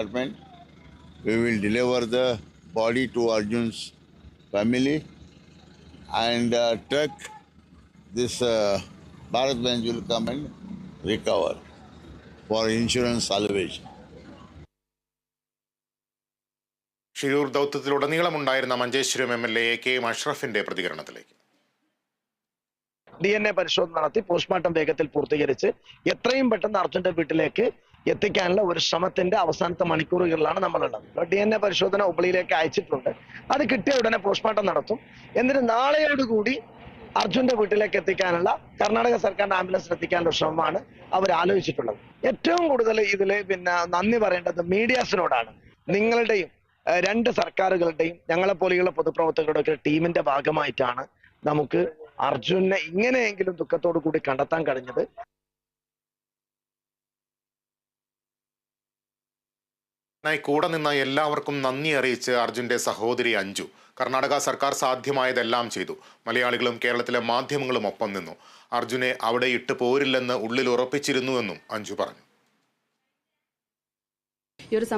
department. We will deliver the body to Arjun's family and uh, truck. This uh, Bharat Benz will come and recover for insurance salvation. Shirur ദൗത്യത്തിലുടനീളമുണ്ടായിരുന്ന Manjeshwaram M L A K M അഷ്റഫിന്റെ പ്രതികരണത്തിലേക്ക് D N A പരിശോധന നടത്തി postmortem വേഗത്തിൽ പൂർത്തീകരിച്ച് എത്രയും പെട്ടെന്ന് അർജുന്റെ വീട്ടിലേക്ക് എത്തിക്കാനുള്ള ഒരു ശ്രമത്തിന്റെ അവസാനത്തെ മണിക്കൂറുകളിലാണ് നമ്മളുള്ളത്. ഡി എൻ എ പരിശോധന ഉബളിയിലേക്ക് അയച്ചിട്ടുണ്ട്. അത് കിട്ടിയ ഉടനെ പോസ്റ്റ്മോർട്ടം നടത്തും. എന്നിട്ട് നാളെയോടുകൂടി അർജുന്റെ വീട്ടിലേക്ക് എത്തിക്കാനുള്ള കർണാടക സർക്കാരിന്റെ ആംബുലൻസിൽ എത്തിക്കാനുള്ള ശ്രമമാണ് അവർ ആലോചിച്ചിട്ടുള്ളത്. ഏറ്റവും കൂടുതൽ ഇതിൽ പിന്നെ നന്ദി പറയേണ്ടത് മീഡിയാസിനോടാണ്. നിങ്ങളുടെയും രണ്ട് സർക്കാരുകളുടെയും ഞങ്ങളെ പോലെയുള്ള പൊതുപ്രവർത്തകരുടെ ഒക്കെ ടീമിന്റെ ഭാഗമായിട്ടാണ് നമുക്ക് അർജുനെ ഇങ്ങനെയെങ്കിലും ദുഃഖത്തോടു കൂടി കണ്ടെത്താൻ കഴിഞ്ഞത്. ായി കൂടെ നിന്ന എല്ലാവർക്കും നന്ദി അറിയിച്ച് അർജുന്റെ സഹോദരി അഞ്ജു കർണാടക സർക്കാർ സാധ്യമായതെല്ലാം ചെയ്തു. മലയാളികളും കേരളത്തിലെ മാധ്യമങ്ങളും ഒപ്പം നിന്നു. അർജുനെ അവിടെ ഇട്ട് പോരില്ലെന്ന് ഉള്ളിൽ ഉറപ്പിച്ചിരുന്നുവെന്നും അഞ്ജു പറഞ്ഞു.